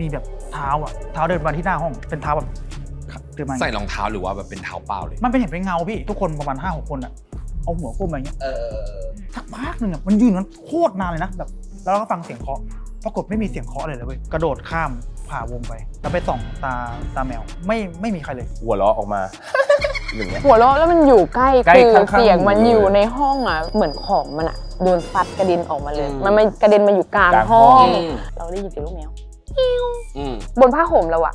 มีแบบเท้าอะเท้าเดินมาที่หน้าห้องเป็นเท้าแบบเดินมาอย่างใส่เงี้ยรองเท้าหรือว่าแบบเป็นเท้าเปล่าเลย มันเป็นเห็นเป็นเงาพี่ ทุกคนประมาณห้าหกคนอะเอาหัวก้มอะไรเงี้ยเออสักพักหนึ่งอะมันยืนนั้นโคตรนานเลยนะแบบแล้วเราก็ฟังเสียงเคาะปรากฏไม่มีเสียงเคาะเลยเลยเว้ยกระโดดข้ามผ่าวงไป แล้วไปส่องตาตาแมวไม่ไม่มีใครเลย หัวเราะออกมา อย่างเงี้ย หัวเราะแล้วมันอยู่ใกล้ใกล้คือข้างๆเสียงมันหูเลยอยู่ในห้องอะเหมือนของมันอะโดนซัดกระเด็นออกมาเลย อืมมันมันกระเด็นมาอยู่กลางกลางห้ห้ออง ง เราได้ยินเสียงลูกแมว อืมบนผ้าห่มเราอะ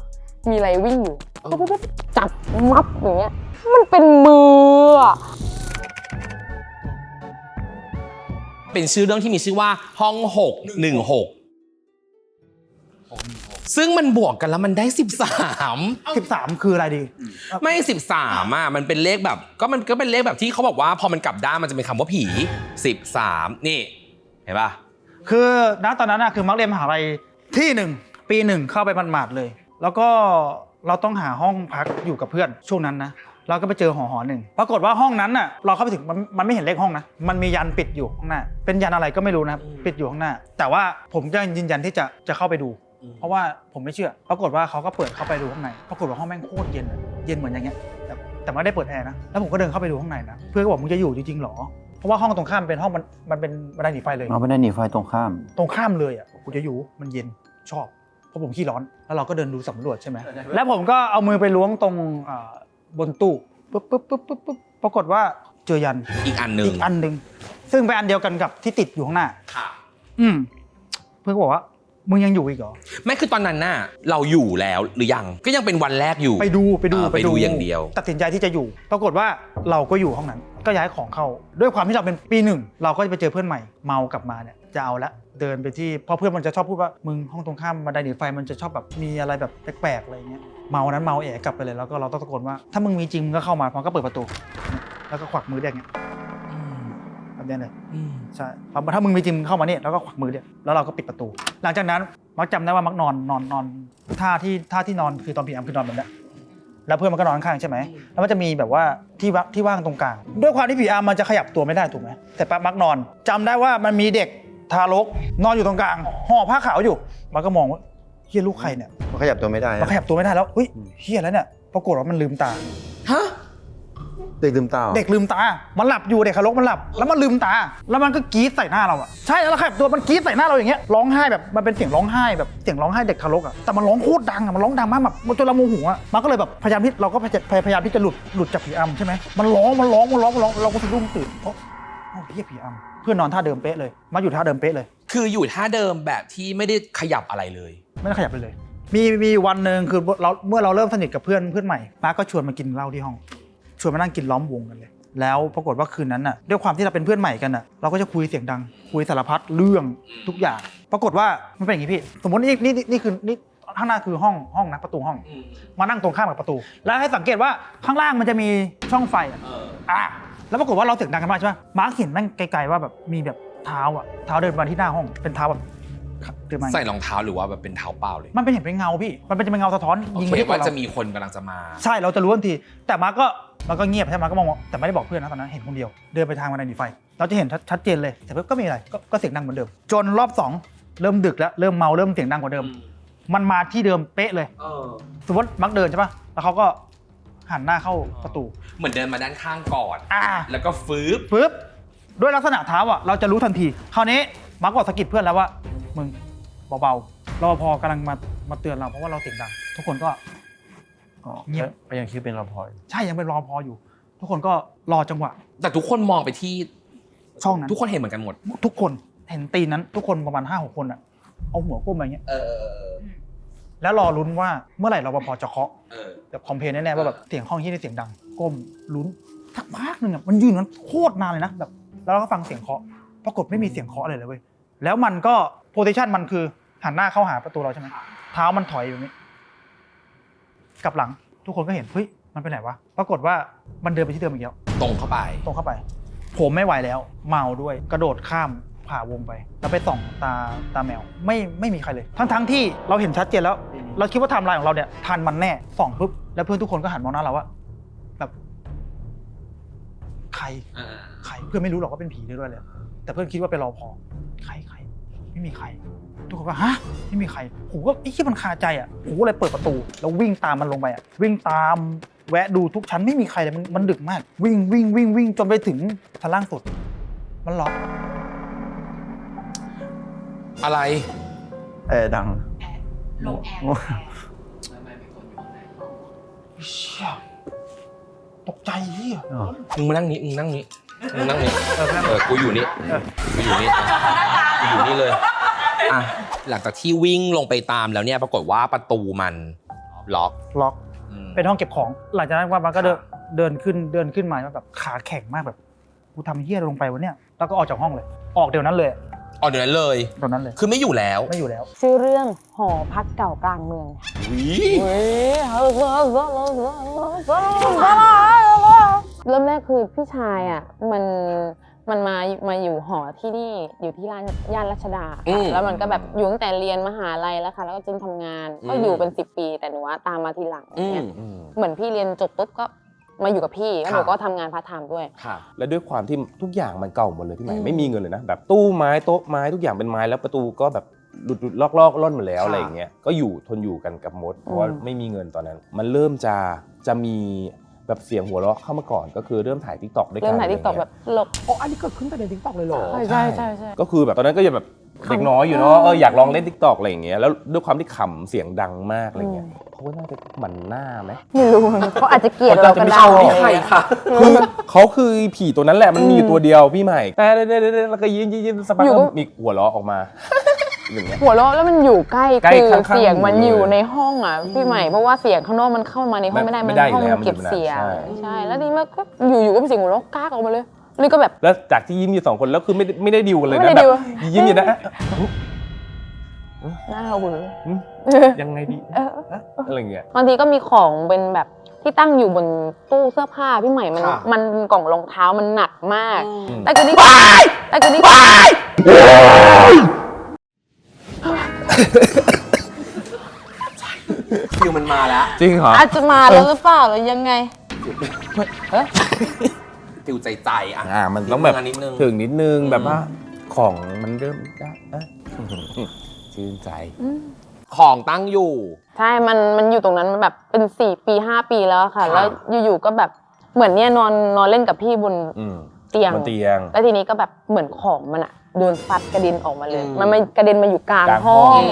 มีอะไรวิ่งอยู่เออปุ๊บปุ๊บปุ๊บจับมับอย่างเงี้ย มันเป็นมืออะเป็นชื่อเรื่องที่มีชื่อว่าห้องหกหนึ่งหกซึ่งมันบวกกันแล้วมันได้ 13 13คืออะไรดีไม่ 13อะมันเป็นเลขแบบ ก็มันก็เป็นเลขแบบที่เขาบอกว่าพอมันกลับด้านมันจะเป็นคำว่าผี 13 นี่ เห็นป่ะคือณตอนนั้นนะคือมักเรียนมหาลัยที่หนึ่ง ปีหนึ่งเข้าไปหมาดๆเลย แล้วก็เราต้องหาห้องพักอยู่กับเพื่อนช่วงนั้นนะเราก็ไปเจอหอหอหนึ่งปรากฏว่าห้องนั้นน่ะเราเข้าไปถึงมันมันไม่เห็นเลขห้องนะมันมียันปิดอยู่ข้างหน้า เป็นยันอะไรก็ไม่รู้นะครับอืมปิดอยู่ข้างหน้า แต่ว่าผมก็ยืนยันที่จะจะเข้าไปดูอืมเพราะว่าผมไม่เชื่อ ปรากฏว่าเขาก็เปิดเข้าไปดูข้างในปรากฏว่าห้องแม่งโคตรเย็นเลยเย็นเหมือนอย่างเงี้ยแต่แต่ไม่ได้เปิดแอร์นะแล้วผมก็เดินเข้าไปดูข้างในนะเพื่อนก็บอกมึงจะอยู่จริงๆหรอเพราะว่าห้องตรงข้ามเป็นห้องมันมันเป็นบันไดหนีไฟเลยเอาไปได้หนีไฟตรงข้าม ตรงข้ามเลยอะกูจะอยู่มันเย็นชอบ เพราะผมขี้ร้อนแล้วเราก็เดินดูสำรวจใช่ไหมแล้วผมก็เอามือไปล้วงตรงอ่าบนตู้ปุ๊บปุ๊บปุ๊บปุ๊บปุ๊บปรากฏว่าเจอยันอีกอันหนึ่งอีกอันหนึ่งซึ่งเป็นอันเดียวกันกับที่ติดอยู่ข้างหน้า ค่ะ อืมเพื่อนก็บอกว่า มึงยังอยู่อีกเหรอ ไม่คือตอนนั้นน่ะเราอยู่แล้วหรือยังก็ยังเป็นวันแรกอยู่ ไปดูไปดูอ่าไปดูอย่างเดียว ตัดสินใจที่จะอยู่ ปรากฏว่าเราก็อยู่ห้องนั้น ก็ย้ายของเข้า ด้วยความที่เราเป็นปีหนึ่ง เราก็จะไปเจอเพื่อนใหม่ เมากลับมาเนี่ย จะเอาละเดินไปที่เพราะเพื่อนมันจะชอบพูดว่ามึงห้องตรงข้ามบันไดหนีไฟมันจะชอบแบบมีอะไรแบบแปลกๆอะไรเงี้ยเมานั้นเมาแอะกลับไปเลยแล้วก็เราต้องตะโกนว่าถ้ามึงมีจริงมึงก็เข้ามาพร้อมก็เปิดประตู แล้วก็ขวักมือเรียกเงี้ยแบบเนี้ยเลยใช่พอถ้ามึงมีจริงมึงเข้ามาเนี่ยแล้วก็ขวักมือเนี่ยแล้วเราก็ปิดประตู หลังจากนั้นมักจำได้ว่ามักนอนนอนนอนท่าที่ท่าที่นอนคือตอนผีอำคือนอนแบบนี้แล้วเพื่อนมันก็นอนข้างใช่ไหม แล้วมันจะมีแบบว่าที่ว่างที่ว่างตรงกลาง ด้วยความที่ผีอำมันจะขยับตัวไม่ได้ถูกไหมแต่ปั๊บมักนอนจำได้ว่ามันมีเด็ก ทารกนอนอยู่ตรงกลางห่อผ้าขาวอยู่ มันก็มองว่าเฮียลูกใครเนี่ยมันขยับตัวไม่ได้มันขยับตัวไม่ได้แล้วเฮ้ยเฮียแล้วเนี่ยปรากฏว่ามันลืมตาฮะเด็กลืมตาเด็กลืมตา มันหลับอยู่เด็กคารกมันหลับ แล้วมันลืมตา แล้วมันก็กรี๊ดใส่หน้าเราอะใช่แล้วขยับตัวมันกรี๊ดใส่หน้าเราอย่างเงี้ยร้องไห้แบบมันเป็นเสียงร้องไห้แบบเสียงร้องไห้เด็กคารกอะแต่มันร้องโคตรดังอะมันร้องดังมากแบบจนเราโมโหอะมันก็เลยแบบพยายามที่เราก็พยายามพยายามที่จะหลุดหลุดจากผีอำใช่ไหมมันร้องมันร้องมันร้องมันร้องเราก็สะดุ้งตื่นเพราะ เอ้าเฮียผีอำเพื่อนนอนท่าเดิมเป๊ะเลย มาอยู่ท่าเดิมเป๊ะเลย คืออยู่ท่าเดิมแบบที่ไม่ได้ขยับอะไรเลย ไม่ได้ขยับไปเลย มีมีวันหนึ่งคือเราเมื่อเราเริ่มสนิทกับเพื่อนเพื่อนใหม่มาก็ชวนมากินเหล้าที่ห้อง ชวนมานั่งกินล้อมวงกันเลย แล้วปรากฏว่าคืนนั้นน่ะด้วยความที่เราเป็นเพื่อนใหม่กันน่ะเราก็จะคุยเสียงดัง คุยสารพัดเรื่องทุกอย่าง ปรากฏว่ามันเป็นอย่างนี้พี่ สมมตินี่นี่นี่คือนี่ข้างหน้าคือห้องห้องนะประตูห้อง มานั่งตรงข้ามกับประตู แล้วให้สังเกตว่าข้างล่างมันจะมีช่องไฟอะอะ แล้วปรากฏว่าเราเสียงดังกันมากใช่ไหมมาร์คเห็นแม่งไกลๆว่าแบบมีแบบเท้าอะเท้าเดินมาที่หน้าห้องเป็นเท้าแบบเดินมาใส่รองเท้าหรือว่าแบบเป็นเท้าเปล่าเลย มันเป็นเห็นเป็นเงาพี่ มันเป็นจะเป็นเงาสะท้อนโอยิงเคมาที่ตัวว่าเราจะมีคนกำลังจะมา ใช่เราจะรู้ทันที แต่มาร์คก็มันก็เงียบใช่ไหมมาร์คก็มองว่าแต่ไม่ได้บอกเพื่อนนะตอนนั้นเห็นคนเดียวเดินไปทางบันไดหนีไฟ เราจะเห็นชัดชัดเจนเลยแต่ก็ไม่มีอะไรก็ก็เสียงดังเหมือนเดิม จนรอบสองเริ่มดึกแล้วเริ่มเมาเริ่มเสียงดังกว่าเดิม มันมาที่เดิมเป๊ะเลยสมมติมักเดินใช่ปะแล้วเขาก็ หันหน้าเข้าประตูเหมือนเดินมาด้านข้างก่อน อ่าแล้วก็ฟื้บปึ๊บด้วยลักษณะเท้าอะเราจะรู้ทันที คราวนี้มักบอกสะกิดเพื่อนแล้วว่า มึงเบาๆรอพอกำลังมามาเตือนเราเพราะว่าเราเสียงดังทุกคนก็เงียบ ก็ยังคิดเป็นรอพอย ใช่ยังเป็นรอพออยู่ ทุกคนก็รอจังหวะ แต่ทุกคนมองไปที่ช่องนั้น ทุกคนเห็นเหมือนกันหมด ทุกคนเห็นตีนนั้น ทุกคนประมาณห้าหกคนอะเอาหัวก้มอะไรเงี้ย เออ แล้วรอลุ้นว่าเมื่อไหร่รปภจะเคาะเออ แบบคอมเพลนแน่ๆว่าแบบเสียงห้องที่ได้เสียงดัง ก้มลุ้นสักพักหนึ่งอะมันยืนนั้นโคตรนานเลยนะแบบแล้วเราก็ฟังเสียงเคาะปรากฏไม่มีเสียงเคาะเลยเลยเว้ยแล้วมันก็โพซิชันมันคือหันหน้าเข้าหาประตูเราใช่ไหมเท้ามันถอยอยู่นี้กลับหลังทุกคนก็เห็นเฮ้ยมันไปไหนวะปรากฏว่ามันเดินไปที่เดิมอีกแล้ว ตรงเข้าไป ตรงเข้าไป ผมไม่ไหวแล้ว เมาด้วยกระโดดข้าม ผ่าวงไป แล้วไปส่องตาตาแมว ไม่ไม่มีใครเลย ทั้งทั้งที่เราเห็นชัดเจนแล้ว เราคิดว่าไทม์ไลน์ของเราเนี่ยทันมันแน่ส่องปุ๊บแล้วเพื่อนทุกคนก็หันมองหน้าเราว่าแบบใครใครเพื่อนไม่รู้หรอกว่าเป็นผีด้วยเลย แต่เพื่อนคิดว่าเป็นรอพอใครใครไม่มีใคร ทุกคนก็ฮะไม่มีใครผมก็ไอ้ที่มันคาใจอะผมก็เลยเปิดประตู แล้ววิ่งตามมันลงไปอะวิ่งตามแวะดูทุกชั้นไม่มีใครเลยมันมันดึกมาก วิ่งวิ่งวิ่งวิ่งจนไปถึงชั้นล่างสุด มันล็อก อะไรแอร์ดังลงแอร์เชี่ยตกใจเฮียมึงมานั่งนี้มึงนั่งนี้มึงนั่งนี้เออกูอยู่นี่กูอยู่นี่กูอยู่นี่เลยอะหลังจากที่วิ่งลงไปตามแล้วเนี่ยปรากฏว่าประตูมันล็อกล็อกอืมเป็นห้องเก็บของ หลังจากนั้นว่ามันก็เดินเดินขึ้นเดินขึ้นมาแล้วแบบขาแข็งมากแบบกูทำเฮียอะไรลงไปวะเนี่ยแล้วก็ออกจากห้องเลย ออกเดี๋ยวนั้นเลย อ๋อเดี๋ยวนั้นเลย ตอนนั้นเลยคือไม่อยู่แล้วไม่อยู่แล้ว ชื่อเรื่องหอพักเก่ากลางเมืองวิเฮ้ยเริ่มแรกคือพี่ชายอะมันมันมามาอยู่หอที่นี่อยู่ที่ร้านย่านรัชดาอืม แล้วมันก็แบบอยู่ตั้งแต่เรียนมหาลัยแล้วค่ะ แล้วก็จนทำงาน ก็อืมอยู่เป็นสิบปีแต่หนูว่าตามมาทีหลังอืเนี่มยเหมือนพี่เรียนจบปุ๊บก็ มาอยู่กับพี่แล้วหนูค่ะก็ทำงานพาร์ทไทม์ด้วยค่ะและด้วยความที่ทุกอย่างมันเก่าหมดเลยพี่ใหม่อืม ไม่มีเงินเลยนะแบบตู้ไม้โต๊ะไม้ทุกอย่างเป็นไม้แล้วประตูก็แบบหลุดหลุดลอกลอกล่อนหมดแล้วค่ะอะไรอย่างเงี้ยก็อยู่ทนอยู่กันกับมดเพราะว่าอืมไม่มีเงินตอนนั้น มันเริ่มจะจะมี แบบเสียงหัวเราะเข้ามาก่อนก็คือเริ่มถ่ายทิกตอกด้วยกันเริ่มถ่ายทิกตอกะไรแบเงี้บหลบอ๋ออันนี้เกิดขึ้นแต่ในทิกตอกเลยเหรอ ใช่ใช่ใช่ใช่ ก็คือแบบตอนนั้นก็ยังแบบเด็กน้อยอยู่เนาะเอออยากลองเล่นทิกตอกอะไรอย่างเงี้ยแล้วด้วยความที่ขำเสียงดังมากอะไรเงี้ยเขาก็น่าจะหมันหน้าไหมไม่รู้เขาอาจจะเกลียดเราก็ได้เขาจะไม่ชอบนี่ใครคะคือเขาคือผีตัวนั้นแหละมันมีอยู่ตัวเดียวพี่ใหม่แต่เด้ๆๆแล้วก็ยิ้มยิ้มยิ้มสักพักอยู่ก็ก็มีหัวเราะออกมา อย่างเงี้ย หัวเราะแล้วมันอยู่ใกล้ใกล้คือข้างๆเสียงมันหนูเลยอยู่ในห้องอะพี่ใหม่เพราะว่าเสียงข้างนอกมันเข้ามาในห้องไม่ได้ไม่มันได้ห้องอยู่แล้วมันเก็บอยู่นานเสียงใช่ ใช่แล้วนี่มันก็อยู่ๆก็เป็นเสียงหัวเราะกากออกมาเลยนี่ก็แบบ แล้วจากที่ยิ้มอยู่สองคนแล้วคือไม่ได้ไม่ได้ดิวกันเลยไม่นะได้แบบดิวยิ้มอยู่นะหน้าเวอร์อืมยังไงดีเอออะอะไรเงี้ย บางทีก็มีของเป็นแบบที่ตั้งอยู่บนตู้เสื้อผ้าพี่ใหม่มันค่ะ มันกล่องรองเท้ามันหนักมากอืมแต่คือนี่แต่คือนี่ ฟิลมันมาแล้วจริงเหรออาจจะมาแล้วหรือเปล่าหรือยังไงฟิลใจใจๆอะอ่ามันต้องแบบนิดนึงถึงนิดนึงอืมแบบว่าของมันเริ่มได้อะชื่นใจ ของตั้งอยู่ ใช่ มัน มันอยู่ตรงนั้นมันแบบเป็นสี่ปีห้าปีแล้วค่ะค่ะ แล้วอยู่ๆก็แบบเหมือนเนี่ยนอนนอนเล่นกับพี่บนอืมเตียงบนเตียง แล้วทีนี้ก็แบบเหมือนของมันอะ โดนฟัดกระเด็นออกมาเลย อืมมันไม่กระเด็นมาอยู่กลางกลางห้ห้ออง ง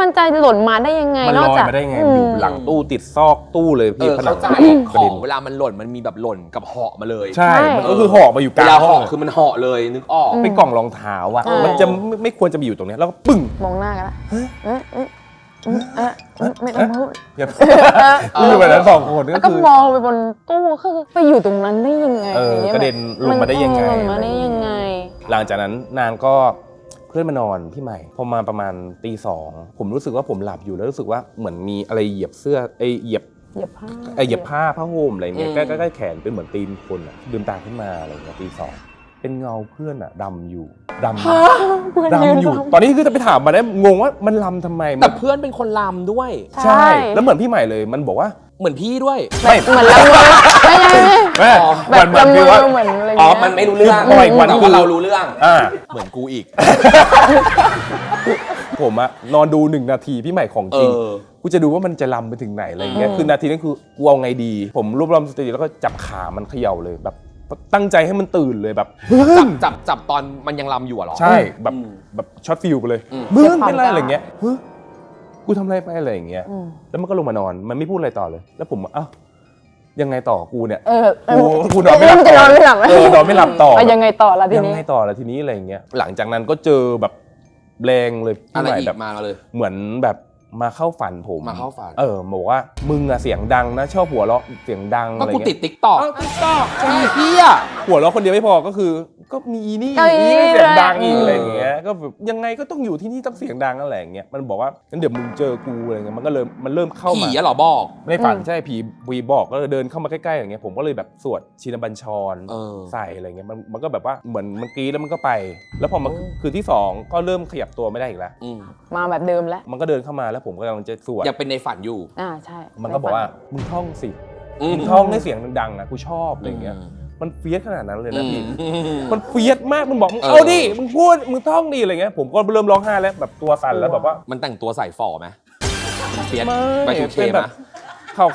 มันจะหล่นมาได้ยังไงมันนลอกอยจากมาได้ไงอือยู่มหลังตู้ติดซอกตู้เลยเอพี่อผนัเข้างใจกขระอเด็งนเวลามันหล่นมันมีแบบหล่นกับเหาะมาเลยใช่ใช่มันก็คือห่อมาอยู่กเวลางลาห้เหาะองคือมันเหาะเลยนึกออก เป็นกล่องรองเท้าอะใช่มันจะไม่ไม่ควรจะมีอยู่ตรงเนี้ยแล้วก็ปึ้งมองหน้ากันละเอ๊ะเอ๊ะเอ๊ะเอ๊ะเอ๊ะไม่ต้องพูดเงียบเออ อยู่แบบนั้นสองคนแล้ก็วก็คือ มองไปบนตู้คือไปอยู่ตรงนั้นได้ยังไงเออางงี้ยกระเด็นลงมาได้ยังไงนลงมาได้ยังไง หลังจากนั้นนางก็เพื่อนมานอนพี่ใหม่พอมาประมาณตีสองผมรู้สึกว่าผมหลับอยู่แล้วรู้สึกว่าเหมือนมีอะไรเหยียบเสื้อไอยเหยียบเหยียบผ้าไอยเหยียบผ้าผ้าห่มอะไรเงี้ยอืมใกล้ใกล้ใกล้แขนเป็นเหมือนตีนคนอะลืมตาขึ้นมาอะไรเงี้ยตีสองเป็นเงาเพื่อนอะดำอยู่ดำดำอยู่ ตอนนี้คือจะไปถามมาได้งงว่ามันลำทำไมแต่เพื่อนเป็นคนลำด้วย ใช่ แล้วเหมือนพี่ใหม่เลยมันบอกว่า เหมือนพี่ด้วย ไม่เหมือนละเมอไม่ใช่ไม่ใช่แม่อ๋อเหมือนเหมือนละเมคืออว่า เหมือนอะไรอ๋อ เงี้ยมันไม่รู้เรื่องคือปล่อยวันแต่คือว่าเรารู้เรื่อง อ่า เหมือนกูอีก ผมอะนอนดูหนึ่งนาทีพี่ใหม่ของจริง เออ กูจะดูว่ามันจะลำไปถึงไหนอะไรเงี้ยอืมคือนาทีนั้นคือกูเอาไงดี ผมรวบรวมสติแล้วก็จับขามันเขย่าเลยแบบ ตั้งใจให้มันตื่นเลยแบบจับจับจับตอนมันยังลำอยู่อะเหรอ ใช่แบบอืมแบบช็อตฟิลไปเลยอืมมึงเป็นไรอะไรเงี้ยเฮ้ย กูทำอะไรไปอะไรอย่างเงี้ย อืมแล้วมันก็ลงมานอน มันไม่พูดอะไรต่อเลย แล้วผมว่าอ้าวยังไงต่อกูเนี่ย เออเออกูกูนอนไม่หลับเริ่จะนอนไม่หลับเออนอนไม่หลับต่อไปยังไงต่อละทียังนี้ ไงต่อแล้วทีนี้อะไรอย่างเงี้ย หลังจากนั้นก็เจอแบบแรงเลยอะพี่ไรใหม่อีแบบกมาเลย เหมือนแบบ มาเข้าฝันผมมาเข้าฝัน เออบอกว่ามึงอะเสียงดังนะชอบหัวเราะเสียงดังก็อะไรกูเงี้ยติดติ๊กต็อกติ๊กต็อกใช่พี่อะหัวเราะคนเดียวไม่พอก็คือ ก็มีอีนี่ก็อีอีนี่นี่เสียงดังอีกด้วยอะไรอย่างเงี้ยก็แบบยังไงก็ต้องอยู่ที่นี่ต้องเสียงดังอะไรอย่างเงี้ยมันบอกว่างั้นเดี๋ยวมึงเจอกูอะไรเงี้ยมันก็เริ่มมันเริ่มเข้าผีมา อะเหรอบอก ในฝันอืม ใช่ผีวีบอกก็เลยเดินเข้ามาใกล้ๆอย่างเงี้ยผมก็เลยแบบสวดชินบัญชรเออ ใส่อะไรเงี้ยมันมันก็แบบว่าเหมือนมันกรีดแล้วมันก็ไป แล้วพอมาโอ้คืนที่สองก็เริ่มขยับตัวไม่ได้อีกแล้ว อืม มาแบบเดิมแล้ว มันก็เดินเข้ามาแล้วผมก็กำลังจะสวดยังเป็นในฝันอยู่ อ่าใช่มันก็บอกว่ามึงท่องสิอืมมึงท่องให้เสียงดังๆนะกูชอบอะไรเงี้ยอืมมันเฟียสขนาดนั้นเลยนะพี่อืมมันเฟียสมากมึงบอกมึงเออเอาดิ มึงพูด มึงท่องดิอะไรเงี้ย ผมก็เริ่มร้องไห้แล้วแบบตัวสั่นแล้วแบบว่า มันแต่งตัวใส่ฝ่อไหมเฟียสไม่ไปถูกเคเป็นไหแบมบขา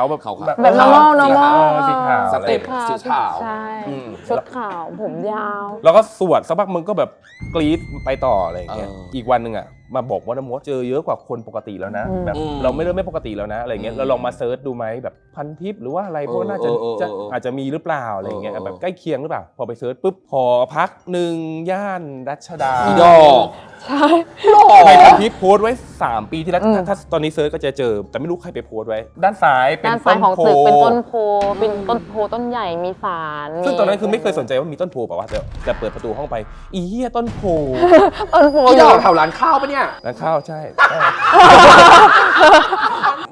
วๆแบบขาวๆแบบ normal normal เออสีขาวสอะไรเต็ปเงี้ยชุดขาวใช่อืมชุดขาวผมยาว แล้วก็สวดสักพักมึงก็แบบกรี๊ดไปต่ออะไรอย่างเงี้ยเอออีอีกวันหนึ่งอะมาบอกว่าน้ำมดเจอเยอะกว่าคนปกติแล้วนะอืม แบบอืมเราไม่เริ่มไม่ปกติแล้วนะอะไรเงี้ยอืมเราลองมาเซิร์ชดูไหมแบบพันทิปหรือว่าอะไรเพราะว่าน่าจะเออเออเออจะเออออาจจะมีหรือเปล่าอะไรเงี้ยเออเออ แบบใกล้เคียงหรือเปล่า พอไปเซิร์ชปุ๊บพอพักหนึ่งย่านรัชดาอีดอกใช่ในพันทิปโพสต์ไว้ 3 ปีที่แล้วอืมถ้าถ้าตอนนี้เซิร์ชก็จะเจอ แต่ไม่รู้ใครไปโพสต์ไว้ ด้านซ้ายเป็นด้านต้ซ้ายนของโพตึกเป็นต้นโพเป็นต้นโพต้นใหญ่มีสารซึ่งตอนนั้นคือไม่เคยสนใจว่ามีต้นโพเปล่าวะแต่แต่เปิดประตูห้องไปอีเหี้ยต้นโพ ต้นโพอีอดยู่อกแถวร้านข้าวปะเนี่ยร้านข้าวใช่ใช่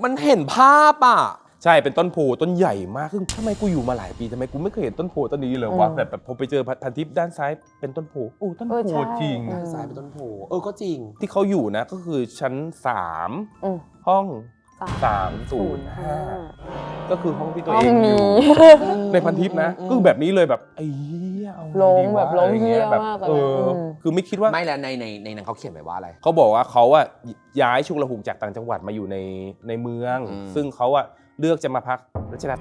มันเห็นภาพอะ ใช่เป็นต้นโพต้นใหญ่มากซึ่งทำไมกูอยู่มาหลายปีทำไมกูไม่เคยเห็นต้นโพต้นนี้เลยวะแบบแบบพอไปเจอพันทิปด้านซ้ายเป็นต้นโพโอ้ต้นเออโพใช่ จริงอืมซ้ายเป็นต้นโพเออก็จริง ที่เขาอยู่นะก็คือชั้นอืม3ห้อง สาม 305 ก็คือห้องที่ตัวห้อเองงอมียู่ในพันทิปนะก็คือแบบนี้เลยแบบไอ้เหี้ยเอาไงลงดีวะแบบลงอะไรงี้เหี้ยแบบมากอะเอออม คือไม่คิดว่า ไม่แล้วในในในนั้นเขาเขียนไว้ว่าอะไร เขาบอกว่าเขาอะย้ายชุกระหุกจากต่างจังหวัดมาอยู่ในในเมือง อืม ซึ่งเขาอะเลือกจะมาพักรัชดา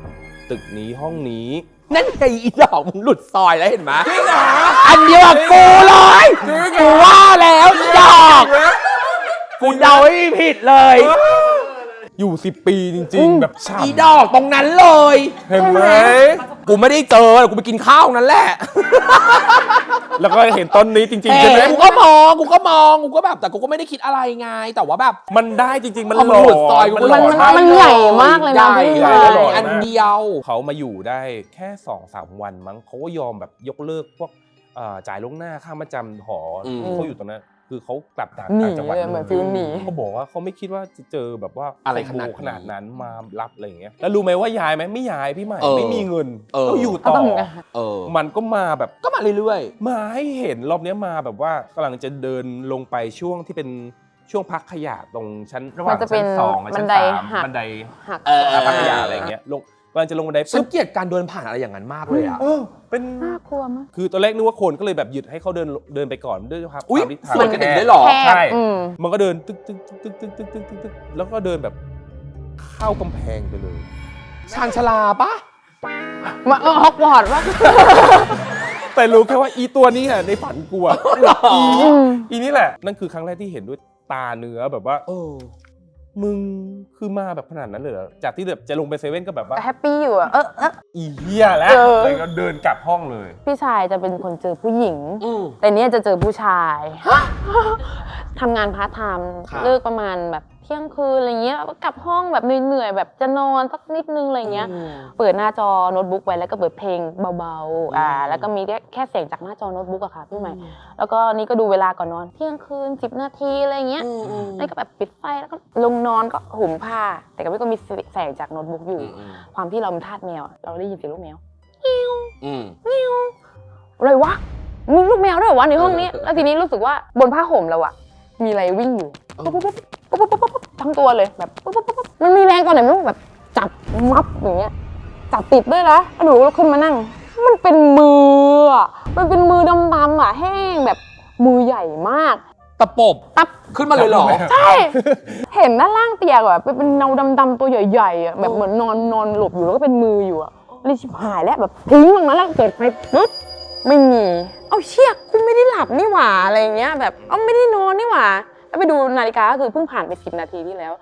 ตึกนี้ห้องนี้ นั่นไงอีดอกมึงหลุดซอยแล้วเห็นไหมอันเดียวกับกูเลยกูว่าแล้วอีดอกกูเดาไม่ผิดเลยอ ยู่ 10 ปีจริง ๆ แบบฉ่อีดอกตรงนั้นเลยำเห็นไหมกูไม่ได้เจอกูไปกินข้าวนั่นแหละ แล้วก็เห็นต้นนี้จริงๆเอใช่ไหมอกูก็มอง กูก็มอง กูก็แบบ แต่กูก็ไม่ได้คิดอะไรไง แต่ว่าแบบ มันได้จริง ๆ มันพอหมันล่อหลุดซอยกูมันก็หล่อมันมากมันใหญ่มากเลยนะใหญ่พี่ ใหญ่ใหญ่หล่ออันมากเดียว เขามาอยู่ได้แค่2อสามวันมั้งเขาก็ยอมแบบยกเลิกพวกเอ่อจ่ายล่วงหน้าค่ามาจำหออมที่เขาอยู่ตรงนั้น คือเขากลับต่างหนีต่างจังหวัดเลยเหมือนฟิลหนี เขาบอกว่าเขาไม่คิดว่าจะเจอแบบว่าอะไรขนาดคอมโบขนาดนั้นมารับอะไรอย่างเงี้ยแล้วรู้ไหมว่าย้ายไหมไม่ย้ายพี่ใหม่เออไม่มีเงินเออ ก็อยู่ก็ต่อต้องเออมันก็มาแบบ ก็มาเรื่อย มาให้เห็นรอบเนี้ยมาแบบว่ากำลังจะเดินลงไปช่วงที่เป็นช่วงพักขยะตรงชั้นระหว่างมันจะเป็ชั้นนสองกับชั้นบันไดสามหัก บันไดหัก เออ พักขยะอะไรอย่างเงี้ยลง กำลังจะลงบันไดๆฉันปุ๊บเกลียดการเดินผ่านอะไรอย่างนั้นมากเลยอะ เออเป็น น่ากลัวมาก คือตอนแรกนึกว่าคนก็เลยแบบหยุดให้เขาเดินเดินไปก่อนด้วยความอุ๊ยความที่ทางสวนกันเองด้วยเหรอ แคใช่บอืม มันก็เดินตึกตึกตึกตึกตึกตึกตึกตึกแล้วก็เดินแบบเข้ากำแพงไปเลย ชานชาลาปะมาเออฮอกวอตส์ว่า แต่รู้แค่ว่าอีตัวนี้อะในฝันกูอะอีอืมอีนี่แหละ นั่นคือครั้งแรกที่เห็นด้วยตาเนื้อแบบว่า เออ มึงคือมาแบบขนาดนั้นเลยเหรอจากที่แบบจะลงไปเซเว่นก็แบบว่าแฮปปี้อยู่อะเออเออ อีเหี้ยแล้วเออเลยก็เดินกลับห้องเลย พี่ชายจะเป็นคนเจอผู้หญิง อืม แต่เนี้ยจะเจอผู้ชายทำงานพาร์ทไทม์ครับ เลิกประมาณแบบ เที่ยงคืนอะไรเงี้ยกลับห้องแบบเหนื่อยๆแบบจะนอนสักนิดนึงอะไรเงี้ย เปิดหน้าจอโน้ตบุ๊กไว้แล้วก็เปิดเพลงเบาๆอ่าแล้วก็มีแค่แค่เสียงจากหน้าจอโน้ตบุ๊กอะค่ะพี่ใหม่ แล้วก็นี่ก็ดูเวลาก่อนนอน เที่ยงคืน10นาทีอะไรเงี้ยแล้วก็แบบปิดไฟแล้วก็ลงนอนก็ห่มผ้า แต่ก็ไม่ก็มีแสงจากโน้ตบุ๊กอยู่ ความที่เราเป็นทาสแมวอะเราได้ยินเสียงลูกแมวอืมอะไรวะมีลูกแมวด้วยเหรอวะในห้องนี้ แล้วทีนี้รู้สึกว่าบนผ้าห่มเราอะมีอะไรวิ่งอยู่เออ ปุ๊บปุ๊บปุ๊บปุ๊บทั้งตัวเลยแบบปุ๊บปุ๊บปุ๊บปุ๊บมันมีแรงตอนไหนไม่รู้แบบจับมับอย่างเงี้ยจับติดด้วยนะแล้วหนูก็ขึ้นมานั่ง มันเป็นมืออะมันเป็นมือดำๆอะแห้งแบบมือใหญ่มาก ตะปบตับ ขึ้นมาเลยเหรอ ใช่ เห็นด้านล่างเตียงแบบเป็นเงาดำๆตัวใหญ่ๆอะแบบเหมือนนอนนอนหลบอยู่แล้วก็เป็นมืออยู่อะเลยชิบหายแล้วแบบทิ้งลงมาแล้วเกิดไฟปุ๊บไม่มี เอาเชี่ยคุณไม่ได้หลับนี่หว่าอะไรเงี้ยแบบเอาไม่ได้นอนนี่หว่า แล้วไปดูนาฬิกาก็คือเพิ่งผ่านไปสิบนาทีที่แล้ว